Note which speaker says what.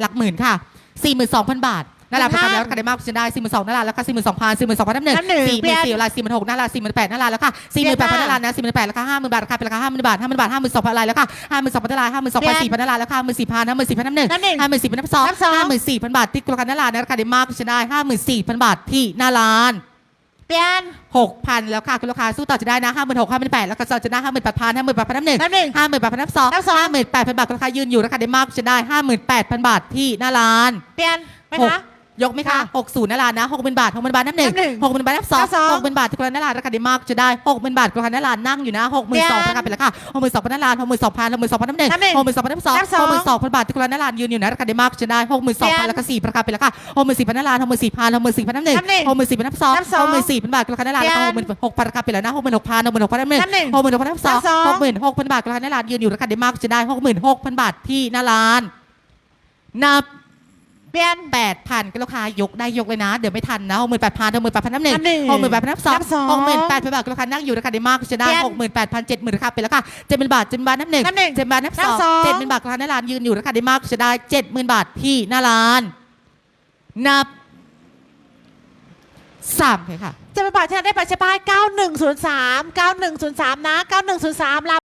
Speaker 1: หลักหมื่นค่ะ 42,000 บาทนั่นแหละ
Speaker 2: หมื่
Speaker 1: ไป
Speaker 2: นห้า
Speaker 1: ทำแล้วกันได้มากฉันได้42,000นั่นแหละแล้วก็42,000 42,000นับหนึ่ง
Speaker 2: นับหนึ่ง
Speaker 1: สี่ห
Speaker 2: เปลี่
Speaker 1: มื่น
Speaker 2: ยน
Speaker 1: สี่ละ46,000นั่นแหละ48,000นั่นแหละแล้วค่ะ48,000นั่นแหละนะ48,000แล้วก็50,000บาทค่ะเป็นราคา50,000บาท50,000บาท52,000อะไรแล้วค่ะ52,000นั่นแหละ52,000 4,000นั่นแหละแล้วค่ะ54,000 54,000นับหนึ่ง
Speaker 2: นับหนึ่ง
Speaker 1: 54,000นับสอง
Speaker 2: นับสอง
Speaker 1: 54,000บาทที่กรกันนั่นแหละนะราคาได้มากฉันได้54,000บาทที่หน้าร้าน
Speaker 2: เปลี่ยน
Speaker 1: หกพันแล้วค่ะ คุณลูกค้าสู้ต่อจะได้นะห้าหมื่นหกห้าหมื่นแปดแล้วก็จะได้ห้าหมื่นแปดพันห้าหมื่นแปดพันนับหนึ่ง
Speaker 2: นับหนึ่ง
Speaker 1: ห้าหมื่นแปดพันนับสอง
Speaker 2: นับสอง
Speaker 1: ห้าหมื่นแปดพันบาทคุณลูกค้ายืนอยู่ราคาได้มากจะได้ห้าหมื่นแปดพันบาทที่หน้าร้าน
Speaker 2: เปลี่ยนไหม
Speaker 1: หก
Speaker 2: คะ
Speaker 1: ยกไหมคะ
Speaker 2: ค่ะ
Speaker 1: หกศูนย์หน้าร้านนะหกหมื่นบาทหกหมื่นบาทนับหนึ่ง
Speaker 2: นับหนึ่ง
Speaker 1: หกหมื่นบาทนับสอง
Speaker 2: นับสอง
Speaker 1: หกหมื่นบาทที่คุณหน้าร้านราคาได้มากจะได้หกหมื่นบาทคุณลูกค้าหน้าร้านนั่งอยู่นะหกหมื่นสอง
Speaker 2: เปลี่ยน
Speaker 1: ราคาเป็นราคาหกหมื่นสองพันหน้าร้านหกหมื่นสองพันหกหมื่นสองพันนับหนึ่ง
Speaker 2: นับหนึ่ง
Speaker 1: หกหมื่นสองพันนับสอง
Speaker 2: นับสอง
Speaker 1: หกหมื่นสองพันบาทที่คุณหน้าร้านยืนอยู่นะราคาได้มากจะได้หกหมื่นสองพัน
Speaker 2: เปลี่ยน
Speaker 1: แล้วก็สี่ราคาเป็นราคาหกหมื่นสี่พันหน้าร้านหกหมื่นสี่พันหกหมื่นสี่พันนับหนึ่ง
Speaker 2: นับหนึ่ง
Speaker 1: หกหมื่นสี่พันนับสอง
Speaker 2: นับสอง
Speaker 1: หกหมื่นสี่พันบาทคุณลูกค้าหน้าร้านแล้วก็หกหมื่นหกพันราคาเป็นแล้วนะหกหมื่นหกพันหกหมื่นหกพันนับหนึ่ง
Speaker 2: นับหนึ่ง
Speaker 1: หกหมื่นหกพันนับสอง
Speaker 2: นับสอง
Speaker 1: หกหมื่นหกพันบาทคุณลูกค้าหน้าร้านยืนอยู่ราคาได้มากจะได้หกหมื่นหกพันบาทที่หน้าร้านนับ
Speaker 2: เปลี่ยน
Speaker 1: แปดพันก็ลูกค้ายกได้ยกเลยนะ เดี๋ยวไม่ทันนะหกหมื่นแปดพันหกหมื่นแปดพันนับหนึ่ง
Speaker 2: นับหนึ่ง
Speaker 1: หกหมื่นแปดพันนับสอง
Speaker 2: นับสอง
Speaker 1: หกหมื่นแปดพันบาทก็ลูกค้านั่งอยู่ราคาได้มากจะได้
Speaker 2: เปลี่ยน
Speaker 1: หกหมื่นแปดพันเจ็ดหมื่นราคาเป็นราคาเจ็ดหมื่นบาทเจ็ดหมื่นบาทนับหนึ่ง
Speaker 2: นับหนึ่ง
Speaker 1: เจ็ดหมื่นบาทนับส
Speaker 2: นั
Speaker 1: อบง
Speaker 2: สอง
Speaker 1: เจ็ดหมื่นบาทลูกค้าหน้าร้านยืนอยู่ราคาได้มากจะได้เจ็ดหมื่นบาทที่หน้าร้าน นับสามเลยค่ะ
Speaker 2: จะเป็นบัตรที่เราได้บัตรใช่ป้าย9103 9103 นะ 9103รับ